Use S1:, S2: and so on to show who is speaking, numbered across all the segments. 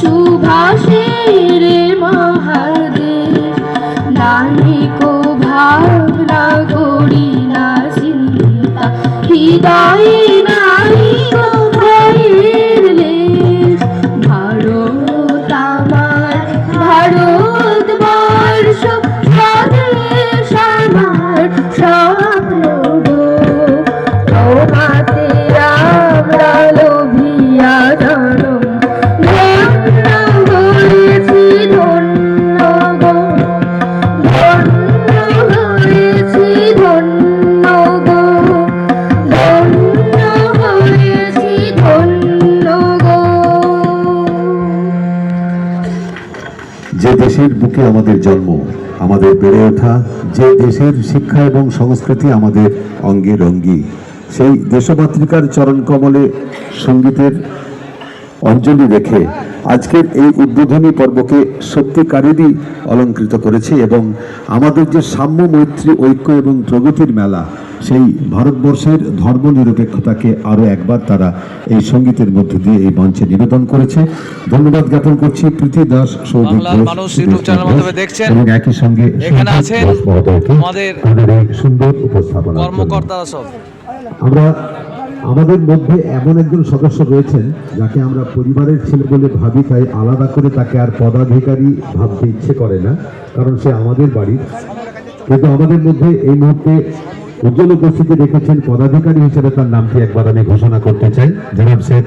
S1: 书跑学。
S2: যে দেশের বুকে আমাদের জন্ম, আমাদের বেড়ে ওঠা, যে দেশের শিক্ষা এবং সংস্কৃতি আমাদের অঙ্গী সেই দেশমাতৃকার চরণ কমলে সঙ্গীতের অঞ্জলি রেখে আজকের এই উদ্বোধনী পর্বকে সত্যিকারেরই অলঙ্কৃত করেছে এবং আমাদের যে সাম্য মৈত্রী ঐক্য এবং প্রগতির মেলা সেই ভারতবর্ষের ধর্মনিরপেক্ষতাকে আরও একবার তারা এই সঙ্গীতের মধ্য দিয়ে এই মঞ্চে নিবেদন করেছে। ধন্যবাদ জ্ঞাপন করছি প্রীতি দাস সৌভিক। এবং একই সঙ্গে
S3: এখানে আছেন আমাদের
S2: সুন্দর উপস্থাপনা
S3: কর্মকর্তারা সব।
S2: আমরা আমাদের মধ্যে এমন একজন সদস্য রয়েছেন যাকে আমরা পরিবারের ছেলে বলে ভাবি তাই আলাদা করে তাকে আর পদাধিকারী ভাবতে ইচ্ছে করে না কারণ সে আমাদের বাড়ির। কিন্তু আমাদের মধ্যে এই মুহূর্তে উজ্জ্বল উপস্থিতি রেখেছেন পদাধিকারী হিসেবে তার নামটি একবার আমি ঘোষণা করতে চাই। জনাব শেখ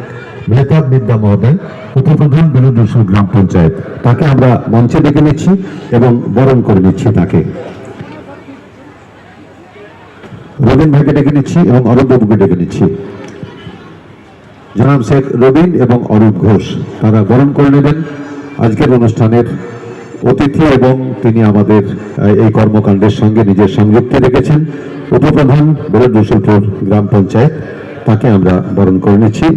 S2: মেহতাব মিদ্দা মহোদয়, উপপ্রধান বেলুদুসুর গ্রাম পঞ্চায়েত। তাকে আমরা মঞ্চে ডেকে নিচ্ছি এবং বরণ করে নিচ্ছি তাকে। রবীন ভাইকে ডেকে নিচ্ছি এবং অরূপ বাবুকে ডেকে নিচ্ছি। জনাব শেখ রবীন এবং অরূপ ঘোষ, তারা বরণ করে নেবেন। আজকের অনুষ্ঠানের অতিথি এবং তিনি আমাদের এই কর্মকাণ্ডের সঙ্গে নিজের সংযুক্ত রেখেছেন। উপপ্রধান বেরদ রসুলপুর গ্রাম পঞ্চায়েত তাকে আমরা বরণ করে নিচ্ছি।